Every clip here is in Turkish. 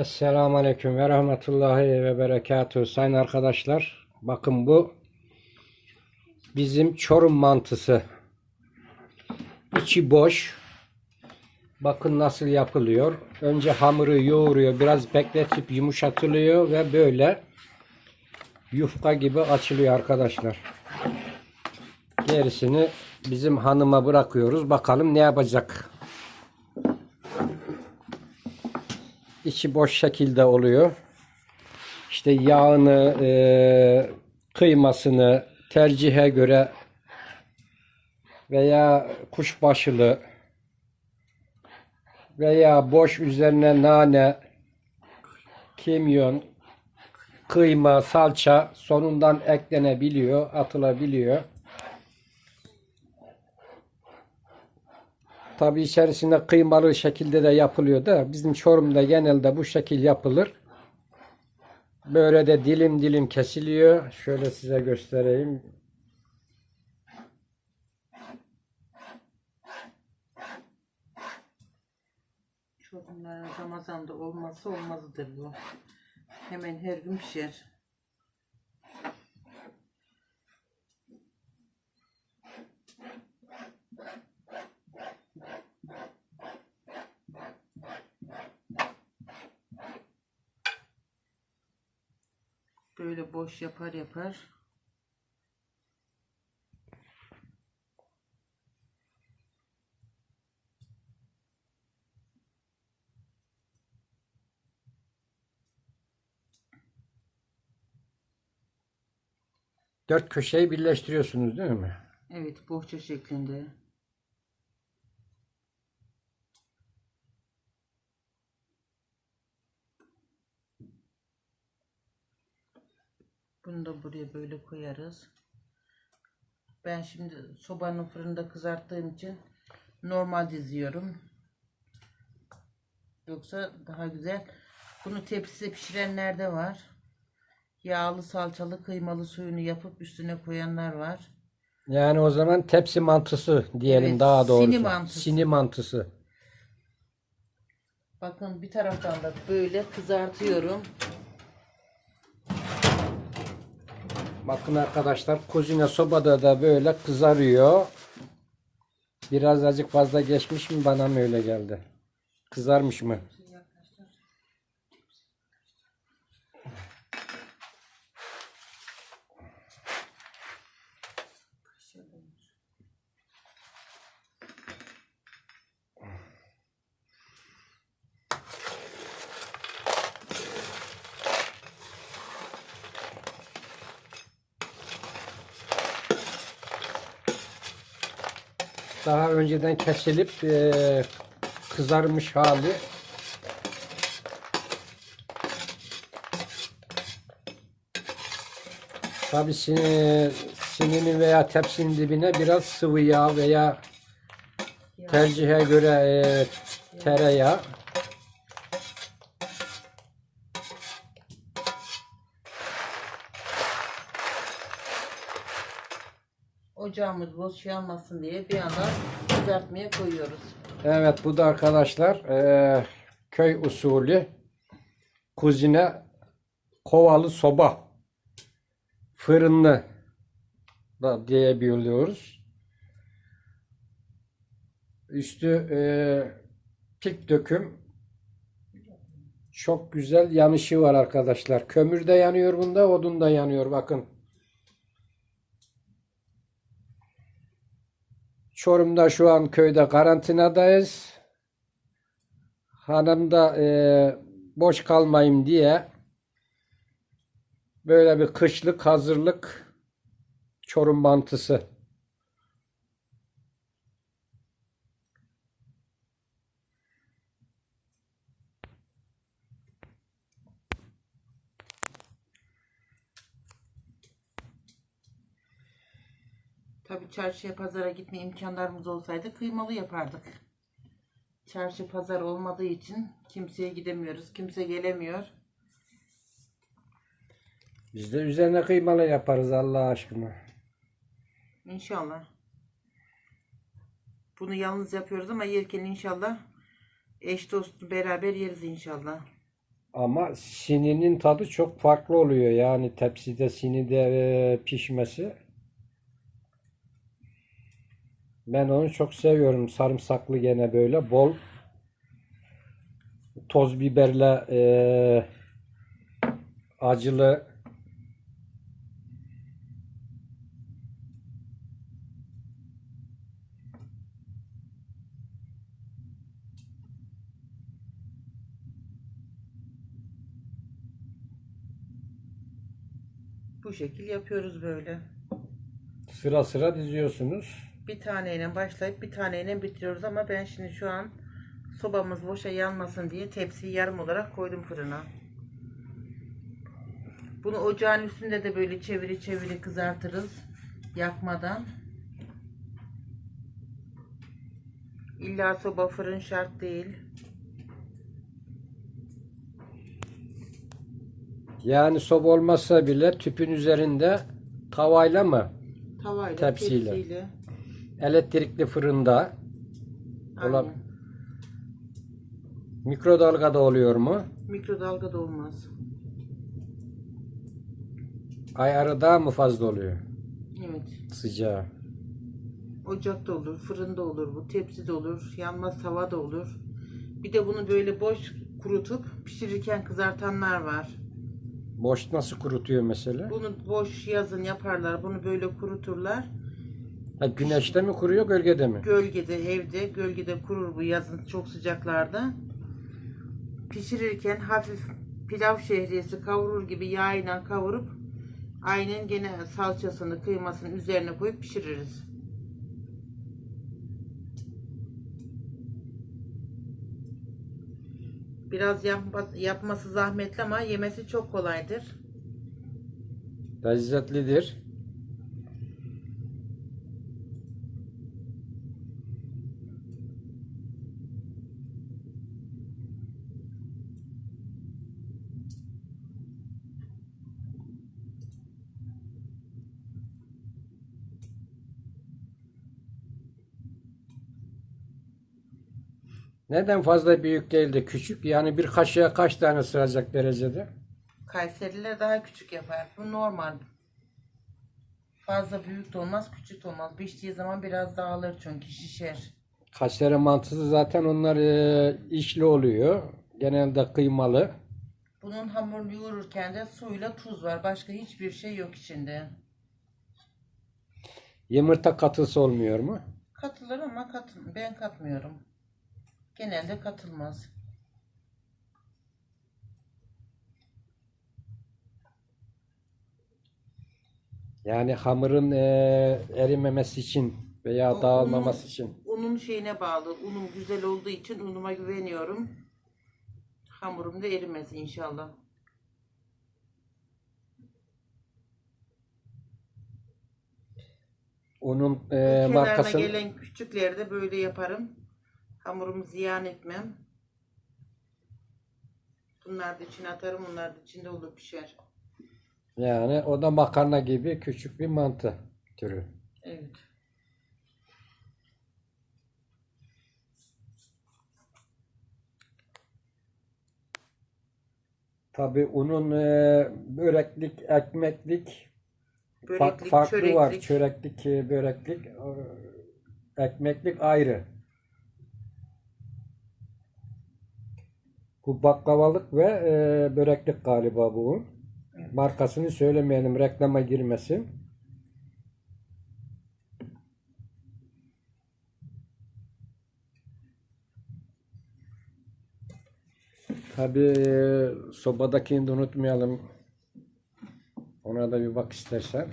Esselamu Aleyküm ve Rahmetullahi ve Berekatuhu. Sayın arkadaşlar, bakın bu bizim Çorum mantısı. İçi boş. Bakın nasıl yapılıyor. Önce hamuru yoğuruyor, biraz bekletip yumuşatılıyor ve böyle yufka gibi açılıyor arkadaşlar. Gerisini bizim hanıma bırakıyoruz. Bakalım ne yapacak. İçi boş şekilde oluyor. İşte yağını, e, kıymasını tercihe göre veya kuşbaşılı veya boş üzerine nane, kimyon, kıyma, salça sonundan eklenebiliyor, atılabiliyor. Tabi içerisinde kıymalı şekilde de yapılıyor da bizim Çorum'da genelde bu şekil yapılır. Böyle de dilim dilim kesiliyor. Şöyle size göstereyim. Çorumların Ramazan'da olmazsa olmazıdır bu. Hemen her gün pişer. Böyle boş yapar yapar. Dört köşeyi birleştiriyorsunuz değil mi? Evet bohça şeklinde. Bunu da buraya böyle koyarız. Ben şimdi sobanın fırında kızarttığım için normal diziyorum. Yoksa daha güzel. Bunu tepside pişirenler de var. Yağlı salçalı kıymalı suyunu yapıp üstüne koyanlar var. Yani o zaman tepsi mantısı diyelim Evet, daha doğrusu. sini mantısı. Sini mantısı. Bakın bir taraftan da böyle kızartıyorum. Bakın arkadaşlar kuzine sobada da böyle kızarıyor. Biraz azıcık fazla geçmiş mi bana mı öyle geldi? Kızarmış mı? Daha önceden kesilip eee, kızarmış hali. Tabi sini, sininin veya tepsinin dibine biraz sıvı yağ veya tercihe göre eee, tereyağı Ocağımız boş şey diye bir yandan kızartmaya koyuyoruz. Evet bu da arkadaşlar eee, köy usulü kuzine kovalı soba fırınlı da diyebiliyoruz. Üstü eee pik döküm çok güzel yanışı var arkadaşlar. Kömür de yanıyor bunda, odun da yanıyor bakın. Çorum'da şu an köyde karantinadayız. Hanım da eee, boş kalmayayım diye böyle bir kışlık hazırlık Çorum mantısı. Tabii çarşıya pazara gitme imkanlarımız olsaydı kıymalı yapardık. Çarşı pazar olmadığı için kimseye gidemiyoruz. Kimse gelemiyor. Biz de üzerine kıymalı yaparız Allah aşkına. İnşallah. Bunu yalnız yapıyoruz ama yerken inşallah eş dost beraber yeriz inşallah. Ama sininin tadı çok farklı oluyor. Yani tepside sinide e, pişmesi. Ben onu çok seviyorum. Sarımsaklı gene böyle bol toz biberle e, acılı Bu şekil yapıyoruz böyle. sıra sıra diziyorsunuz. Bir taneyle başlayıp bir taneyle bitiriyoruz ama ben şimdi şu an sobamız boşa yanmasın diye tepsiyi yarım olarak koydum fırına. Bunu ocağın üstünde de böyle çeviri çeviri kızartırız yakmadan. İlla soba fırın şart değil. Yani soba olmazsa bile tüpün üzerinde tavayla mı? Tavayla, Tepsiyle. tepsiyle. Elektrikli fırında. Olab- mikrodalgada oluyor mu? Mikrodalga da olmaz. Ayarı daha mı fazla oluyor? Evet. Sıcağı. Ocakta olur, fırında olur, bu tepside olur, yanmaz tavada olur. Bir de bunu böyle boş kurutup pişirirken kızartanlar var. Boş nasıl kurutuyor mesela? Bunu boş yazın yaparlar, bunu böyle kuruturlar. Ha, güneşte mi kuruyor, gölgede mi? Gölgede, evde, gölgede kurur bu yazın çok sıcaklarda. Pişirirken hafif pilav şehriyesi kavurur gibi yağıyla kavurup aynen gene salçasını, kıymasını üzerine koyup pişiririz. Biraz yapma- yapması zahmetli ama yemesi çok kolaydır. Lezzetlidir. Neden fazla büyük değil de küçük? Yani bir kaşığa kaç tane sığacak derecede? Kayseriler daha küçük yapar. Bu normal. Fazla büyük de olmaz, küçük de olmaz. Piştiği zaman biraz dağılır çünkü şişer. Kayseri mantısı zaten onlar e, içli oluyor. Genelde kıymalı. Bunun hamurunu yoğururken de suyla tuz var. Başka hiçbir şey yok içinde. Yumurta katısı olmuyor mu? Katılır ama kat, ben katmıyorum. Genelde katılmaz. Yani hamurun e, erimemesi için veya O dağılmaması unun- için. Unun şeyine bağlı. Unum güzel olduğu için unuma güveniyorum. Hamurum da erimez inşallah. Unun e, Kenarına gelen küçükleri de böyle yaparım. Hamurumu ziyan etmem. Bunlar da içine atarım. Onlar da içinde olur pişer. yani o da makarna gibi küçük bir mantı türü. Evet. Tabii unun e, böreklik, ekmeklik fa- Böreklik, farklı çöreklik. var. Çöreklik, e, böreklik, e, ekmeklik ayrı. Bu baklavalık ve e, böreklik galiba bu. Markasını söylemeyelim, reklama girmesin. Tabii e, sobadakini de unutmayalım. Ona da bir bak istersen.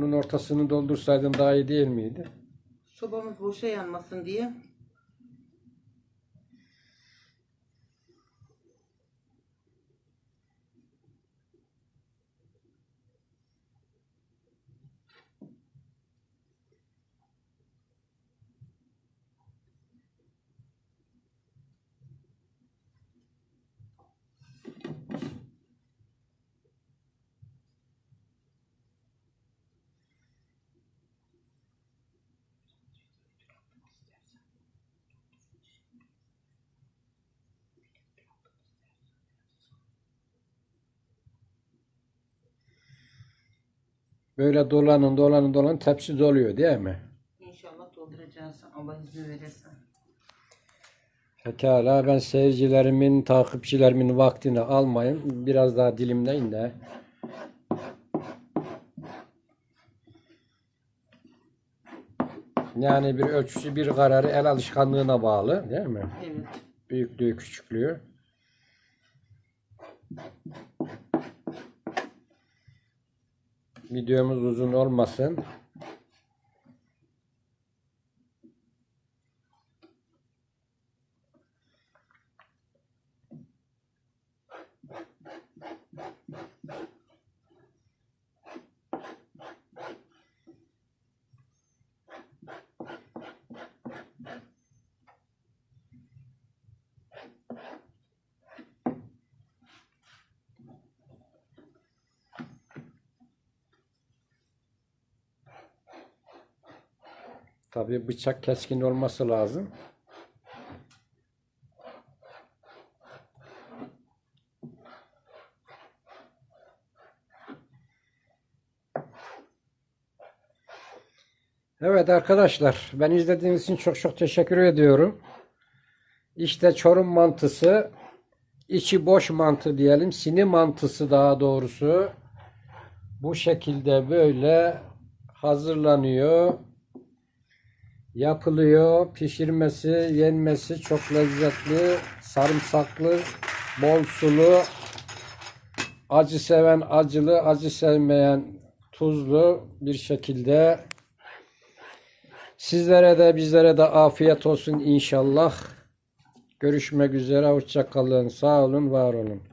Onun ortasını doldursaydın daha iyi değil miydi? Sobamız boşa yanmasın diye Böyle dolanın dolanın dolanın tepsi doluyor değil mi? İnşallah dolduracağız. Allah izin verirse. Pekala ben seyircilerimin, takipçilerimin vaktini almayayım. Biraz daha dilimleyin de. Yani bir ölçüsü bir kararı el alışkanlığına bağlı değil mi? Evet. Büyüklüğü küçüklüğü. Videomuz uzun olmasın. Tabii bıçak keskin olması lazım. Evet arkadaşlar, ben izlediğiniz için çok çok teşekkür ediyorum. İşte Çorum mantısı, içi boş mantı diyelim, sini mantısı daha doğrusu. Bu şekilde böyle hazırlanıyor yapılıyor. Pişirmesi, yenmesi çok lezzetli, sarımsaklı, bol sulu, acı seven acılı, acı sevmeyen tuzlu bir şekilde. Sizlere de bizlere de afiyet olsun inşallah. Görüşmek üzere. Hoşça kalın. Sağ olun, var olun.